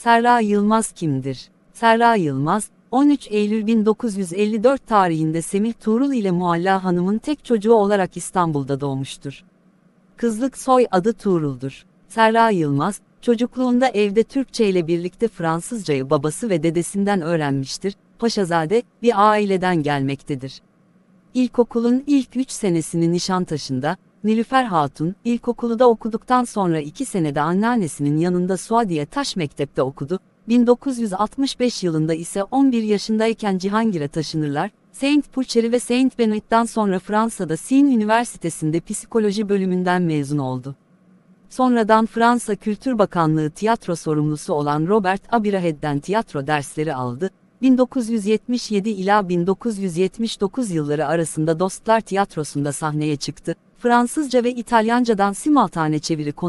Serra Yılmaz kimdir? Serra Yılmaz, 13 Eylül 1954 tarihinde Semih Tuğrul ile Mualla Hanım'ın tek çocuğu olarak İstanbul'da doğmuştur. Kızlık soy adı Tuğrul'dur. Serra Yılmaz, çocukluğunda evde Türkçe ile birlikte Fransızcayı babası ve dedesinden öğrenmiştir, Paşazade, bir aileden gelmektedir. İlkokulun ilk 3 senesini Nişantaşı'nda, Nilüfer Hatun, ilkokulu da okuduktan sonra 2 senede anneannesinin yanında Suadiye Taş Mektep'te okudu, 1965 yılında ise 11 yaşındayken Cihangir'e taşınırlar, Saint Pulcheri ve Saint Benoît'tan sonra Fransa'da Seine Üniversitesi'nde psikoloji bölümünden mezun oldu. Sonradan Fransa Kültür Bakanlığı tiyatro sorumlusu olan Robert Abirahed'den tiyatro dersleri aldı. 1977 ila 1979 yılları arasında Dostlar Tiyatrosu'nda sahneye çıktı. Fransızca ve İtalyancadan simultane çeviri